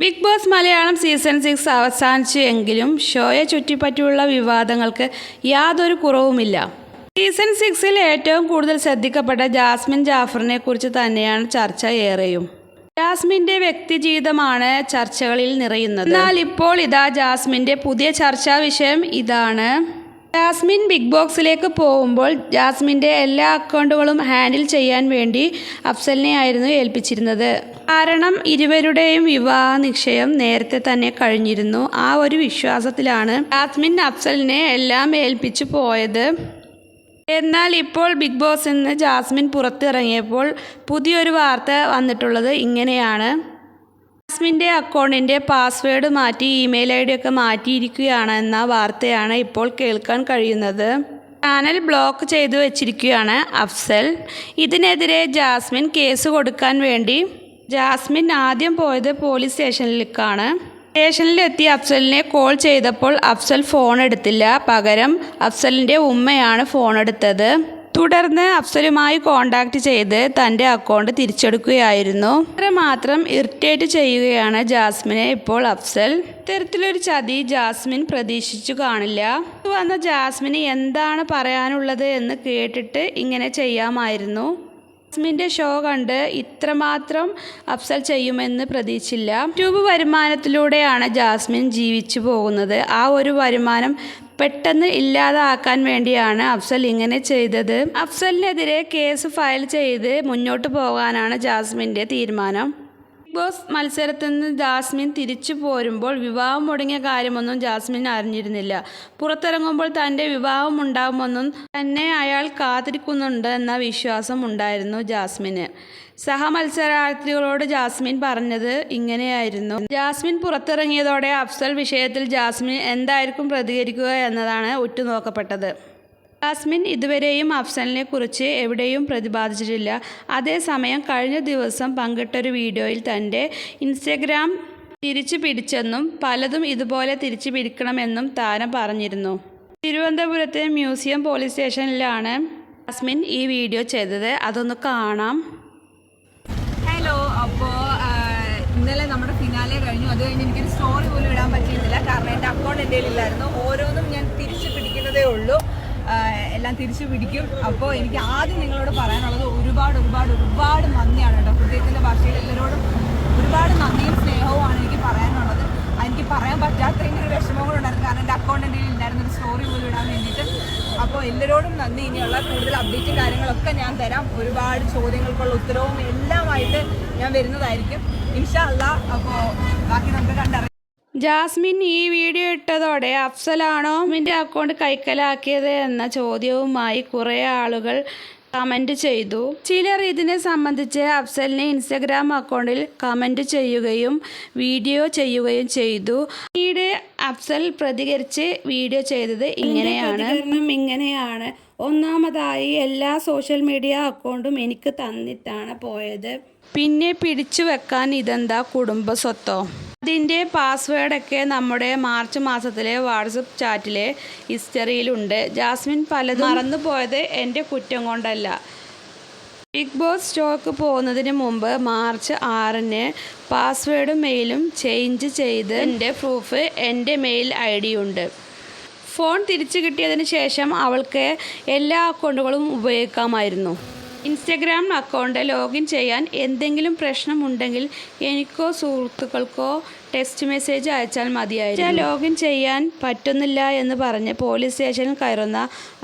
Bigg Boss Malayalam season six അവസാനിച്ചു എങ്കിലും ഷോയെ ചുറ്റിപ്പറ്റിയുള്ള വിവാദങ്ങൾക്ക് യാതൊരു കുറവുമില്ല. സീസൺ സിക്സിൽ ഏറ്റവും കൂടുതൽ ശ്രദ്ധിക്കപ്പെട്ട ജാസ്മിൻ ജാഫറിനെ കുറിച്ച് തന്നെയാണ് ചർച്ച ഏറെയും. ജാസ്മിന്റെ വ്യക്തിജീവിതമാണ് ചർച്ചകളിൽ നിറയുന്നത്. എന്നാൽ ഇപ്പോൾ ഇതാ ജാസ്മിന്റെ പുതിയ ചർച്ചാ വിഷയം ഇതാണ്. ജാസ്മിൻ ബിഗ് ബോക്സിലേക്ക് പോകുമ്പോൾ ജാസ്മിന്റെ എല്ലാ അക്കൗണ്ടുകളും ഹാൻഡിൽ ചെയ്യാൻ വേണ്ടി അഫ്സലിനെ ആയിരുന്നു ഏൽപ്പിച്ചിരുന്നത്. കാരണം ഇരുവരുടെയും വിവാഹ നിശ്ചയം നേരത്തെ തന്നെ കഴിഞ്ഞിരുന്നു. ആ ഒരു വിശ്വാസത്തിലാണ് ജാസ്മിൻ അഫ്സലിനെ എല്ലാം ഏൽപ്പിച്ചു പോയത്. എന്നാൽ ഇപ്പോൾ ബിഗ് ബോസ് നിന്ന് ജാസ്മിൻ പുറത്തിറങ്ങിയപ്പോൾ പുതിയൊരു വാർത്ത വന്നിട്ടുള്ളത് ഇങ്ങനെയാണ്. ജാസ്മിന്റെ അക്കൗണ്ടിന്റെ പാസ്വേഡ് മാറ്റി ഇമെയിൽ ഐ ഡി ഒക്കെ മാറ്റിയിരിക്കുകയാണ് എന്ന വാർത്തയാണ് ഇപ്പോൾ കേൾക്കാൻ കഴിയുന്നത്. ചാനൽ ബ്ലോക്ക് ചെയ്തു വച്ചിരിക്കുകയാണ് അഫ്സൽ. ഇതിനെതിരെ ജാസ്മിൻ കേസ് കൊടുക്കാൻ വേണ്ടി ജാസ്മിൻ ആദ്യം പോയത് പോലീസ് സ്റ്റേഷനിലേക്കാണ്. സ്റ്റേഷനിലെത്തി അഫ്സലിനെ കോൾ ചെയ്തപ്പോൾ അഫ്സൽ ഫോൺ എടുത്തില്ല. പകരം അഫ്സലിന്റെ ഉമ്മയാണ് ഫോൺ എടുത്തത്. തുടർന്ന് അഫ്സലുമായി കോണ്ടാക്ട് ചെയ്ത് തന്റെ അക്കൗണ്ട് തിരിച്ചെടുക്കുകയായിരുന്നു. മാത്രം ഇറിറ്റേറ്റ് ചെയ്യുകയാണ് ജാസ്മിനെ ഇപ്പോൾ അഫ്സൽ. ഇത്തരത്തിലൊരു ചതി ജാസ്മിൻ പ്രതീക്ഷിച്ചു കാണില്ല. വന്ന ജാസ്മിന് എന്താണ് പറയാനുള്ളത് എന്ന് കേട്ടിട്ട് ഇങ്ങനെ ചെയ്യാമായിരുന്നു. ജാസ്മിന്റെ ഷോ കണ്ട് ഇത്രമാത്രം അഫ്സൽ ചെയ്യുമെന്ന് പ്രതീക്ഷിച്ചില്ല. യൂട്യൂബ് വരുമാനത്തിലൂടെയാണ് ജാസ്മിൻ ജീവിച്ചു പോകുന്നത്. ആ ഒരു വരുമാനം പെട്ടെന്ന് ഇല്ലാതാക്കാൻ വേണ്ടിയാണ് അഫ്സൽ ഇങ്ങനെ ചെയ്തത്. അഫ്സലിനെതിരെ കേസ് ഫയൽ ചെയ്ത് മുന്നോട്ട് പോകാനാണ് ജാസ്മിന്റെ തീരുമാനം. ബോസ് മത്സരത്തിൽ നിന്ന് ജാസ്മിൻ തിരിച്ചു പോരുമ്പോൾ വിവാഹം മുടങ്ങിയ കാര്യമൊന്നും ജാസ്മിൻ അറിഞ്ഞിരുന്നില്ല. പുറത്തിറങ്ങുമ്പോൾ തന്റെ വിവാഹം ഉണ്ടാകുമെന്നും തന്നെ അയാൾ കാത്തിരിക്കുന്നുണ്ട് എന്ന വിശ്വാസം ഉണ്ടായിരുന്നു ജാസ്മിന്. സഹമത്സരാർത്ഥികളോട് ജാസ്മിൻ പറഞ്ഞത് ഇങ്ങനെയായിരുന്നു. ജാസ്മിൻ പുറത്തിറങ്ങിയതോടെ അഫ്സൽ വിഷയത്തിൽ ജാസ്മിൻ എന്തായിരിക്കും പ്രതികരിക്കുക എന്നതാണ് ഉറ്റുനോക്കപ്പെട്ടത്. ജാസ്മിൻ ഇതുവരെയും അഫ്സലിനെ കുറിച്ച് എവിടെയും പ്രതിപാദിച്ചിട്ടില്ല. അതേസമയം കഴിഞ്ഞ ദിവസം പങ്കിട്ടൊരു വീഡിയോയിൽ തന്റെ ഇൻസ്റ്റഗ്രാം തിരിച്ചു പിടിച്ചെന്നും പലതും ഇതുപോലെ തിരിച്ചു പിടിക്കണമെന്നും താരം പറഞ്ഞിരുന്നു. തിരുവനന്തപുരത്തെ മ്യൂസിയം പോലീസ് സ്റ്റേഷനിലാണ് അസ്മിൻ ഈ വീഡിയോ ചെയ്തത്. അതൊന്ന് കാണാം. ഹലോ അപ്പോൾ ഇന്നലെ നമ്മുടെ ഫിനാലെ കഴിഞ്ഞു. അത് കഴിഞ്ഞ് എനിക്കൊരു സ്റ്റോറി പോലും ഇടാൻ പറ്റിയിരുന്നില്ല. കാരണം എന്റെ അക്കൗണ്ട് എന്റെ ഇല്ലായിരുന്നു ഓരോന്നും ഞാൻ തിരിച്ചു പിടിക്കുന്നതേ ഉള്ളൂ. എല്ലാം തിരിച്ചു പിടിക്കും. അപ്പോൾ എനിക്ക് ആദ്യം നിങ്ങളോട് പറയാനുള്ളത് ഒരുപാട് ഒരുപാട് ഒരുപാട് നന്ദിയാണ് കേട്ടോ. ഹൃദയത്തിന്റെ ഭാഷയിൽ എല്ലാവരോടും ഒരുപാട് നന്ദിയും സ്നേഹവുമാണ് എനിക്ക് പറയാനുള്ളത്. എനിക്ക് പറയാൻ പറ്റാത്തതിന്റെ ഒരു വിഷമം കൂടെ ഉണ്ടായിരുന്നു. കാരണം എന്റെ അക്കൗണ്ടിൽ ഉണ്ടായിരുന്ന ഒരു സ്റ്റോറി പോലും ഇടാൻ വേണ്ടിയിട്ട്. അപ്പോൾ എല്ലാവരോടും നന്ദി. ഇനിയുള്ള കൂടുതൽ അപ്ഡേറ്റും കാര്യങ്ങളൊക്കെ ഞാൻ തരാം. ഒരുപാട് ചോദ്യങ്ങൾക്കുള്ള ഉത്തരവും എല്ലാമായിട്ട് ഞാൻ വരുന്നതായിരിക്കും. ഇൻഷാ അല്ല അപ്പോൾ ബാക്കി നമുക്ക് കണ്ടറിയാം. ജാസ്മിൻ ഈ വീഡിയോ ഇട്ടതോടെ അഫ്സലാണോ മിന്റെ അക്കൗണ്ട് കൈക്കലാക്കിയത് എന്ന ചോദ്യവുമായി കുറേ ആളുകൾ കമന്റ് ചെയ്തു. ചിലർ ഇതിനെ സംബന്ധിച്ച് അഫ്സലിനെ ഇൻസ്റ്റഗ്രാം അക്കൗണ്ടിൽ കമന്റ് ചെയ്യുകയും വീഡിയോ ചെയ്യുകയും ചെയ്തു. പിന്നീട് അഫ്സൽ പ്രതികരിച്ച് വീഡിയോ ചെയ്തത് ഇങ്ങനെയാണ്. ഇങ്ങനെയാണ്. ഒന്നാമതായി എല്ലാ സോഷ്യൽ മീഡിയ അക്കൗണ്ടും എനിക്ക് തന്നിട്ടാണ് പോയത്. പിന്നെ പിടിച്ചു വെക്കാൻ ഇതെന്താ കുടുംബ സ്വത്തോ അതിന്റെ പാസ്വേഡൊക്കെ നമ്മുടെ മാർച്ച് മാസത്തിലെ വാട്സപ്പ് ചാറ്റിലെ ഹിസ്റ്ററിയിലുണ്ട്. ജാസ്മിൻ പലതും മറന്നു പോയത് എന്റെ കുറ്റം കൊണ്ടല്ല. ബിഗ് ബോസ് സ്റ്റോക്ക് പോകുന്നതിന് മുമ്പ് മാർച്ച് ആറിന് പാസ്വേഡും മെയിലും ചേഞ്ച് ചെയ്ത് എന്റെ പ്രൂഫ് എന്റെ മെയിൽ ഐ ഉണ്ട്. ഫോൺ തിരിച്ചു കിട്ടിയതിന് ശേഷം അവൾക്ക് എല്ലാ അക്കൗണ്ടുകളും ഉപയോഗിക്കാമായിരുന്നു. ഇൻസ്റ്റഗ്രാം അക്കൗണ്ട് ലോഗിൻ ചെയ്യാൻ എന്തെങ്കിലും പ്രശ്നമുണ്ടെങ്കിൽ എനിക്കോ സുഹൃത്തുക്കൾക്കോ ടെക്സ്റ്റ് മെസ്സേജ് അയച്ചാൽ മതിയായിരുന്നു. ലോഗിൻ ചെയ്യാൻ പറ്റുന്നില്ല എന്ന് പറഞ്ഞ് പോലീസ് സ്റ്റേഷനിൽ കയറുന്ന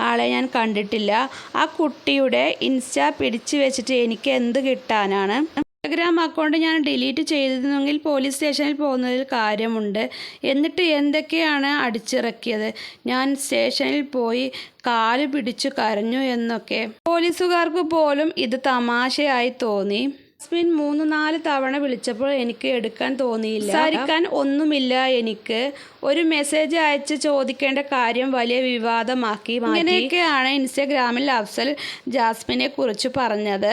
ആളെ ഞാൻ കണ്ടിട്ടില്ല. ആ കുട്ടിയുടെ ഇൻസ്റ്റ പിടിച്ചു വെച്ചിട്ട് എനിക്ക് എന്ത് കിട്ടാനാണ്? ഇൻസ്റ്റഗ്രാം അക്കൗണ്ട് ഞാൻ ഡിലീറ്റ് ചെയ്തിരുന്നെങ്കിൽ പോലീസ് സ്റ്റേഷനിൽ പോകുന്നതിൽ കാര്യമുണ്ട്. എന്നിട്ട് എന്തൊക്കെയാണ് അടിച്ചിറക്കിയത്? ഞാൻ സ്റ്റേഷനിൽ പോയി കാൽ പിടിച്ചു കരഞ്ഞു എന്നൊക്കെ. പോലീസുകാർക്ക് പോലും ഇത് തമാശയായി തോന്നി. ജാസ്മിൻ മൂന്ന് നാല് തവണ വിളിച്ചപ്പോൾ എനിക്ക് എടുക്കാൻ തോന്നിയില്ല. സംസാരിക്കാൻ ഒന്നുമില്ല എനിക്ക്. ഒരു മെസ്സേജ് അയച്ച് ചോദിക്കേണ്ട കാര്യം വലിയ വിവാദമാക്കി മാറ്റി. ഇങ്ങനെയൊക്കെയാണ് ഇൻസ്റ്റഗ്രാമിൽ അഫ്സൽ ജാസ്മിനെ കുറിച്ച് പറഞ്ഞത്.